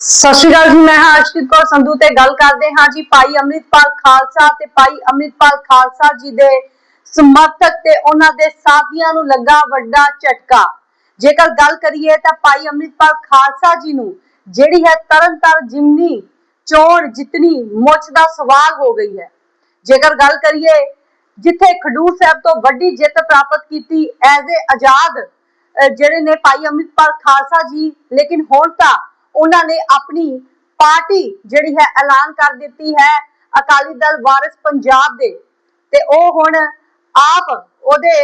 ਸਤਿ ਸ਼੍ਰੀ ਅਕਾਲ ਜੀ, ਮੈਂ ਹਾਂ ਅਰਸ਼ਦੀਪ ਕੌਰ ਸੰਧੂ ਤੇ ਗੱਲ ਕਰਦੇ ਹਾਂ ਜੀ ਭਾਈ ਅੰਮ੍ਰਿਤਪਾਲ ਖਾਲਸਾ ਤੇ ਭਾਈ ਅੰਮ੍ਰਿਤਪਾਲ ਖਾਲਸਾ ਜੀ ਦੇ ਸਮਰਥਕ ਤੇ ਉਹਨਾਂ ਦੇ ਸਾਥੀਆਂ ਨੂੰ ਲੱਗਾ ਵੱਡਾ ਝਟਕਾ। ਜੇਕਰ ਗੱਲ ਕਰੀਏ ਤਾਂ ਭਾਈ ਅੰਮ੍ਰਿਤਪਾਲ ਖਾਲਸਾ ਜੀ ਨੂੰ, ਜਿਹੜੀ ਹੈ ਤਰਨਤਾਰਨ ਜਿਮਨੀ ਚੋਣ ਜਿਤਨੀ ਮੁੱਛ ਦਾ ਸਵਾਲ ਹੋ ਗਈ ਹੈ। ਜੇਕਰ ਗੱਲ ਕਰੀਏ, ਜਿੱਥੇ ਖਡੂਰ ਸਾਹਿਬ ਤੋਂ ਵੱਡੀ ਜਿੱਤ ਪ੍ਰਾਪਤ ਕੀਤੀ ਐਜ਼ ਏ ਆਜ਼ਾਦ, ਅਹ ਜਿਹੜੇ ਨੇ ਭਾਈ ਅੰਮ੍ਰਿਤਪਾਲ ਖਾਲਸਾ ਜੀ, ਲੇਕਿਨ ਹੁਣ ਤਾਂ ਉਹਨਾਂ ਨੇ ਆਪਣੀ ਪਾਰਟੀ ਜਿਹੜੀ ਹੈ ਐਲਾਨ ਕਰ ਦਿੱਤੀ ਹੈ ਅਕਾਲੀ ਦਲ ਵਾਰਿਸ ਪੰਜਾਬ ਦੇ। ਤੇ ਉਹ ਹੁਣ ਆਪ ਉਹਦੇ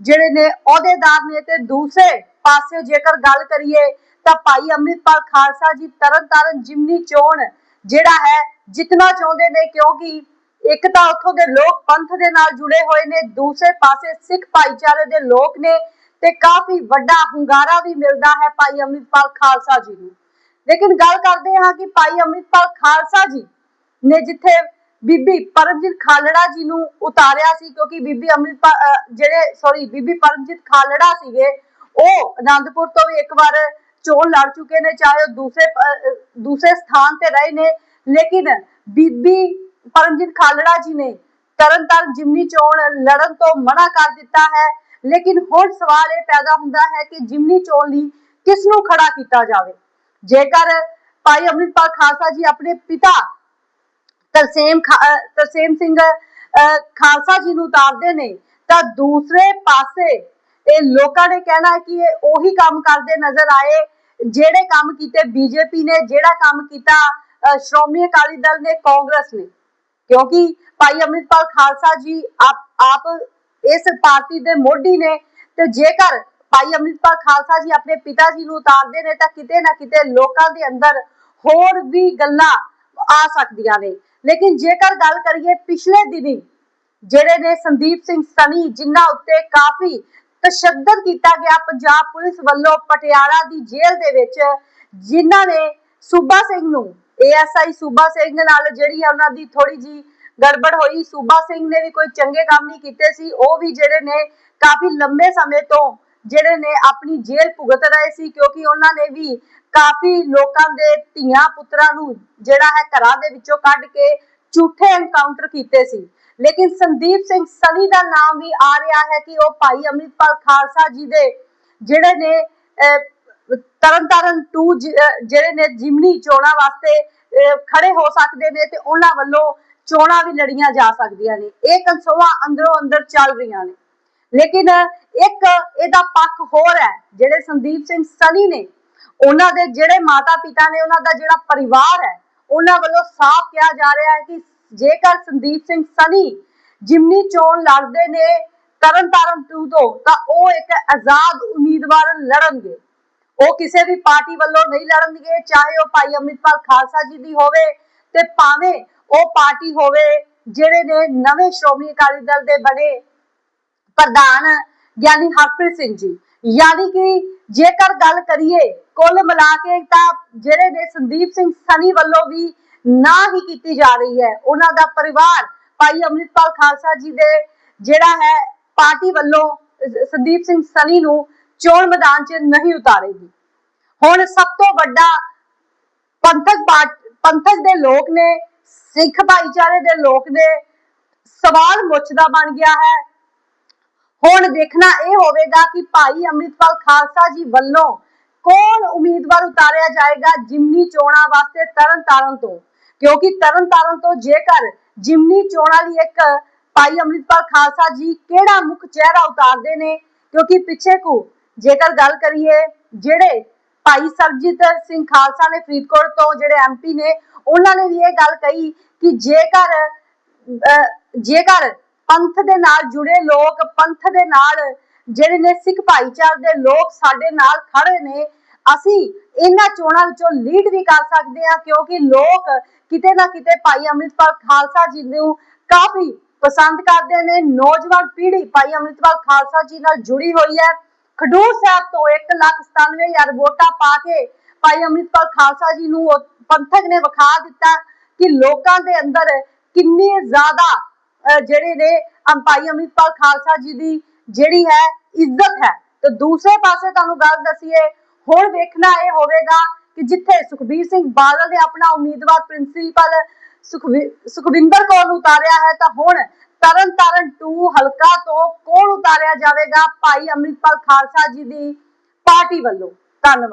ਜਿਹੜੇ ਨੇ ਅਹੁਦੇਦਾਰ ਨੇ ਤੇ ਦੂਸਰੇ ਪਾਸੇ ਜੇਕਰ ਗੱਲ ਕਰੀਏ ਤਾਂ ਭਾਈ ਅੰਮ੍ਰਿਤਪਾਲ ਖਾਲਸਾ ਜੀ ਤਰਨਤਾਰਨ ਜਿਮਨੀ ਚੋਣ ਜਿਹੜਾ ਹੈ ਜਿੱਤਣਾ ਚਾਹੁੰਦੇ ਨੇ ਕਿਉਂਕਿ ਇੱਕ ਤਾਂ ਉੱਥੋਂ ਦੇ ਲੋਕ ਪੰਥ ਦੇ ਨਾਲ ਜੁੜੇ ਹੋਏ ਨੇ, ਦੂਸਰੇ ਪਾਸੇ ਸਿੱਖ ਭਾਈਚਾਰੇ ਦੇ ਲੋਕ ਨੇ ਤੇ ਕਾਫੀ ਵੱਡਾ ਹੁੰਗਾਰਾ ਵੀ ਮਿਲਦਾ ਹੈ ਭਾਈ ਅੰਮ੍ਰਿਤਪਾਲ ਖਾਲਸਾ ਜੀ ਨੂੰ। ਲੇਕਿਨ ਗੱਲ ਕਰਦੇ ਹਾਂ ਕਿ ਭਾਈ ਅੰਮ੍ਰਿਤਪਾਲ ਖਾਲਸਾ ਜੀ ਨੇ ਜਿੱਥੇ ਬੀਬੀ ਪਰਮਜੀਤ ਖਾਲੜਾ ਜੀ ਨੂੰ ਉਤਾਰਿਆ ਸੀ, ਕਿਉਂਕਿ ਬੀਬੀ ਅੰਮ੍ਰਿਤਪਾਲ ਜਿਹੜੇ ਸੌਰੀ ਬੀਬੀ ਪਰਮਜੀਤ ਖਾਲੜਾ ਸੀਗੇ, ਉਹ ਆਨੰਦਪੁਰ ਤੋਂ ਵੀ ਇੱਕ ਵਾਰ ਚੋਣ ਲੜ ਚੁੱਕੇ ਨੇ, ਚਾਹੇ ਉਹ ਦੂਸਰੇ ਦੂਸਰੇ ਸਥਾਨ ਤੇ ਰਹੇ ਨੇ, ਲੇਕਿਨ ਬੀਬੀ ਪਰਮਜੀਤ ਖਾਲੜਾ ਜੀ ਨੇ ਤਰਨਤਾਰਨ ਜਿਮਨੀ ਚੋਣ ਲੜਨ ਤੋਂ ਮਨਾ ਕਰ ਦਿੱਤਾ ਹੈ, ਲੇਕਿਨ ਹੁਣ ਸਵਾਲ ਇਹ ਪੈਦਾ ਹੁੰਦਾ ਹੈ ਕਿ ਜਿਮਨੀ ਚੋਣ ਲਈ ਕਿਸ ਨੂੰ ਖੜਾ ਕੀਤਾ ਜਾਵੇ? ਜੇਕਰ ਭਾਈ ਅੰਮ੍ਰਿਤਪਾਲ ਖਾਲਸਾ ਜੀ ਆਪਣੇ ਪਿਤਾ ਤਰਸੇਮ ਤਰਸੇਮ ਸਿੰਘ ਖਾਲਸਾ ਜੀ ਨੂੰ ਉਤਾਰਦੇ ਨੇ, ਤਾਂ ਦੂਸਰੇ ਪਾਸੇ ਇਹ ਲੋਕਾਂ ਨੇ ਕਹਿਣਾ ਕਿ ਇਹ ਉਹੀ ਕੰਮ ਕਰਦੇ ਨਜ਼ਰ ਆਏ, ਜਿਹੜੇ ਕੰਮ ਕੀਤੇ ਬੀਜੇਪੀ ਨੇ, ਜਿਹੜਾ ਕੰਮ ਕੀਤਾ ਸ਼੍ਰੋਮਣੀ ਅਕਾਲੀ ਦਲ ਨੇ, ਕਾਂਗਰਸ ਨੇ। ਕਿਉਂਕਿ ਭਾਈ ਅੰਮ੍ਰਿਤਪਾਲ ਖਾਲਸਾ ਜੀ ਆਪ ਆਪ ਇਸ ਪਾਰਟੀ ਦੇ ਮੋਢੀ ਨੇ ਤੇ ਜੇਕਰ ਭਾਈ ਅੰਮ੍ਰਿਤਪਾਲ ਖਾਲਸਾ ਜੀ ਆਪਣੇ ਪਿਤਾ ਜੀ ਨੂੰ ਉਤਾਰਦੇ ਨੇ ਤਾਂ ਕਿਤੇ ਨਾ ਕਿਤੇ ਲੋਕਾਂ ਦੇ ਅੰਦਰ ਹੋਰ ਵੀ ਗੱਲਾਂ ਆ ਸਕਦੀਆਂ ਨੇ। ਲੇਕਿਨ ਜੇਕਰ ਗੱਲ ਕਰੀਏ ਪਿਛਲੇ ਦਿਨੀ, ਜਿਹੜੇ ਨੇ ਸੰਦੀਪ ਸਿੰਘ ਸਨੀ ਜਿਨ੍ਹਾਂ ਉੱਤੇ ਕਾਫੀ ਤਸ਼ੱਦਦ ਕੀਤਾ ਗਿਆ ਪੰਜਾਬ ਪੁਲਿਸ ਵੱਲੋਂ ਪਟਿਆਲਾ ਦੀ ਜੇਲ੍ਹ ਦੇ ਵਿੱਚ, ਜਿਨ੍ਹਾਂ ਨੇ ਸੂਬਾ ਸਿੰਘ ਨੂੰ ਏਐਸਆਈ ਸੂਬਾ ਸਿੰਘ ਨਾਲ ਜਿਹੜੀ ਉਹਨਾਂ ਦੀ ਥੋੜੀ ਜੀ ਗੜਬੜ ਹੋਈ, ਸੂਬਾ ਸਿੰਘ ਨੇ ਵੀ ਕੋਈ ਚੰਗੇ ਕੰਮ ਨਹੀਂ ਕੀਤੇ ਸੀ, ਉਹ ਵੀ ਜਿਹੜੇ ਨੇ ਕਾਫੀ ਲੰਮੇ ਸਮੇਂ ਤੋਂ ਜਿਹੜੇ ਨੇ ਆਪਣੀ ਜੇਲ੍ਹ ਭੁਗਤ ਰਹੇ ਸੀ ਕਿਉਂਕਿ ਉਹਨਾਂ ਨੇ ਵੀ ਕਾਫੀ ਲੋਕਾਂ ਦੇ ਧੀਆਂ ਪੁੱਤਰਾਂ ਨੂੰ ਜਿਹੜਾ ਹੈ ਘਰਾਂ ਦੇ ਵਿੱਚੋਂ ਕੱਢ ਕੇ ਝੂਠੇ ਐਨਕਾਊਂਟਰ ਕੀਤੇ ਸੀ। ਲੇਕਿਨ ਸੰਦੀਪ ਸਿੰਘ ਸਨੀ ਦਾ ਨਾਮ ਵੀ ਆ ਰਿਹਾ ਹੈ ਕਿ ਉਹ ਭਾਈ ਅੰਮ੍ਰਿਤਪਾਲ ਖਾਲਸਾ ਜੀ ਦੇ ਜਿਹੜੇ ਨੇ ਅਹ, ਤਰਨਤਾਰਨ 2 ਜਿਹੜੇ ਨੇ ਜਿਮਨੀ ਚੋਣਾਂ ਵਾਸਤੇ ਖੜੇ ਹੋ ਸਕਦੇ ਨੇ ਤੇ ਉਹਨਾਂ ਵੱਲੋਂ ਚੋਣਾਂ ਵੀ ਲੜੀਆਂ ਜਾ ਸਕਦੀਆਂ ਨੇ। ਇਹ ਕਨਸੋਆਂ ਅੰਦਰੋਂ ਅੰਦਰ ਚੱਲ ਰਹੀਆਂ ਨੇ। ਲੇਕਿਨ ਇੱਕ ਇਹਦਾ ਪੱਖ ਹੋਰ ਹੈ, ਜਿਹੜੇ ਸੰਦੀਪ ਸਿੰਘ ਸਨੀ ਨੇ, ਉਹਨਾਂ ਦੇ ਜਿਹੜੇ ਮਾਤਾ ਪਿਤਾ ਨੇ, ਉਹਨਾਂ ਦਾ ਜਿਹੜਾ ਪਰਿਵਾਰ ਹੈ, ਉਹਨਾਂ ਵੱਲੋਂ ਸਾਫ਼ ਕਿਹਾ ਜਾ ਰਿਹਾ ਹੈ ਕਿ ਜੇਕਰ ਸੰਦੀਪ ਸਿੰਘ ਸਨੀ ਜਿਮਨੀ ਚੋਣ ਲੜਦੇ ਨੇ ਤਰਨਤਾਰਨ 2 ਤੋਂ, ਤਾਂ ਉਹ ਇੱਕ ਆਜ਼ਾਦ ਉਮੀਦਵਾਰ ਲੜਨਗੇ। ਉਹ ਕਿਸੇ ਵੀ ਪਾਰਟੀ ਵੱਲੋਂ ਨਹੀਂ ਲੜਨਗੇ, ਚਾਹੇ ਉਹ ਭਾਈ ਅੰਮ੍ਰਿਤਪਾਲ ਖਾਲਸਾ ਜੀ ਦੀ ਹੋਵੇ ਤੇ ਭਾਵੇਂ ਉਹ ਪਾਰਟੀ ਹੋਵੇ, ਜਿਹੜੇ ਨੇ ਨਵੇਂ ਸ਼੍ਰੋਮਣੀ ਅਕਾਲੀ ਦਲ ਦੇ ਬਣੇ ਪ੍ਰਧਾਨ ਗਿਆਨੀ ਹਰਪ੍ਰੀਤ ਸਿੰਘ ਜੀ। ਯਾਨੀ ਕਿ ਜੇਕਰ ਗੱਲ ਕਰੀਏ ਕੁੱਲ ਮਿਲਾ ਕੇ ਤਾਂ ਜਿਹੜੇ ਨੇ ਸੰਦੀਪ ਸਿੰਘ ਸਨੀ ਵੱਲੋਂ ਵੀ ਨਾ ਹੀ ਕੀਤੀ ਜਾ ਰਹੀ ਹੈ। ਉਹਨਾਂ ਦਾ ਪਰਿਵਾਰ ਭਾਈ ਅੰਮ੍ਰਿਤਪਾਲ ਖਾਲਸਾ ਜੀ ਦੇ ਜਿਹੜਾ ਹੈ ਪਾਰਟੀ ਵੱਲੋਂ ਸੰਦੀਪ ਸਿੰਘ ਸਨੀ ਨੂੰ ਚੋਣ ਮੈਦਾਨ 'ਚ ਨਹੀਂ ਉਤਾਰੇਗੀ। ਹੁਣ ਸਭ ਤੋਂ ਵੱਡਾ ਪੰਥਕ ਪੰਥਕ ਦੇ ਲੋਕ ਨੇ, ਸਿੱਖ ਭਾਈਚਾਰੇ ਦੇ ਲੋਕ ਨੇ, ਸਵਾਲ ਮੁੱਛਦਾ ਬਣ ਗਿਆ ਹੈ। ਹੁਣ ਦੇਖਣਾ ਇਹ ਹੋਵੇਗਾ ਕਿ ਭਾਈ ਅੰਮ੍ਰਿਤਪਾਲ ਖਾਲਸਾ ਜੀ ਵੱਲੋਂ ਕੌਣ ਉਮੀਦਵਾਰ ਉਤਾਰਿਆ ਜਾਏਗਾ ਜਿਮਨੀ ਚੋਣਾਂ ਵਾਸਤੇ ਤਰਨਤਾਰਨ ਤੋਂ? ਕਿਉਂਕਿ ਤਰਨਤਾਰਨ ਤੋਂ ਜੇਕਰ ਜਿਮਨੀ ਚੋਣਾਂ ਲਈ ਇੱਕ ਭਾਈ ਅੰਮ੍ਰਿਤਪਾਲ ਖਾਲਸਾ ਜੀ ਕਿਹੜਾ ਮੁੱਖ ਚਿਹਰਾ ਉਤਾਰਦੇ ਨੇ? ਕਿਉਂਕਿ ਪਿੱਛੇ ਕੁ ਜੇਕਰ ਗੱਲ ਕਰੀਏ, ਜਿਹੜੇ ਭਾਈ ਸਰਜੀਤ ਸਿੰਘ ਖਾਲਸਾ ਨੇ ਫਰੀਦਕੋਟ ਤੋਂ, ਜਿਹੜੇ ਐਮਪੀ ਨੇ, ਉਹਨਾਂ ਨੇ ਵੀ ਇਹ ਗੱਲ ਕਹੀ ਕਿ ਜੇਕਰ ਜੇਕਰ ਪੰਥ ਦੇ ਨਾਲ ਜੁੜੇ ਲੋਕ, ਪੰਥ ਦੇ ਨਾਲ ਜਿਹੜੇ ਨੇ ਸਿੱਖ ਭਾਈਚਾਰੇ ਦੇ ਲੋਕ ਸਾਡੇ ਨਾਲ ਖੜੇ ਨੇ, ਅਸੀਂ ਇਹਨਾਂ ਚੋਣਾਂ ਵਿੱਚੋਂ ਲੀਡ ਵੀ ਕਰ ਸਕਦੇ ਹਾਂ, ਕਿਉਂਕਿ ਲੋਕ ਕਿਤੇ ਨਾ ਕਿਤੇ ਭਾਈ ਅੰਮ੍ਰਿਤਪਾਲ ਖਾਲਸਾ ਜੀ ਨੂੰ ਕਾਫੀ ਪਸੰਦ ਕਰਦੇ ਨੇ, ਨੌਜਵਾਨ ਪੀੜ੍ਹੀ ਭਾਈ ਅੰਮ੍ਰਿਤਪਾਲ ਖਾਲਸਾ ਜੀ ਨਾਲ ਜੁੜੀ ਹੋਈ ਹੈ। ਖਡੂਰ ਸਾਹਿਬ ਤੋਂ 197000 ਵੋਟਾਂ ਪਾ ਕੇ ਭਾਈ ਅੰਮ੍ਰਿਤਪਾਲ ਖਾਲਸਾ ਜੀ ਨੂੰ ਪੰਥਕ ਨੇ ਵਿਖਾ ਦਿੱਤਾ ਕਿ ਲੋਕਾਂ ਦੇ ਅੰਦਰ ਕਿੰਨੀ ਜ਼ਿਆਦਾ ਜਿਹੜੇ ਨੇ ਅਮ ਭਾਈ ਖਾਲਸਾ ਜੀ ਦੀ ਜਿਹੜੀ ਹੈ ਇੱਜ਼ਤ ਹੈ। ਤੇ ਦੂਸਰੇ ਪਾਸੇ ਤੁਹਾਨੂੰ ਗੱਲ ਦਸੀਏ, ਹੁਣ ਵੇਖਣਾ ਇਹ ਹੋਵੇਗਾ ਕਿ ਜਿੱਥੇ ਸੁਖਬੀਰ ਸਿੰਘ ਬਾਦਲ ਨੇ ਆਪਣਾ ਉਮੀਦਵਾਰ ਪ੍ਰਿੰਸੀਪਲ ਸੁਖਵੀ- ਸੁਖਵਿੰਦਰ ਕੌਰ ਨੂੰ ਉਤਾਰਿਆ ਹੈ, ਤਾਂ ਹੁਣ ਤਰਨ ਤਾਰਨ 2 ਹਲਕਾ ਤੋਂ ਕੌਣ ਉਤਾਰਿਆ ਜਾਵੇਗਾ? ਭਾਈ ਅੰਮ੍ਰਿਤਪਾਲ ਖਾਲਸਾ ਜੀ ਦੀ ਪਾਰਟੀ ਵੱਲੋਂ। ਧੰਨਵਾਦ।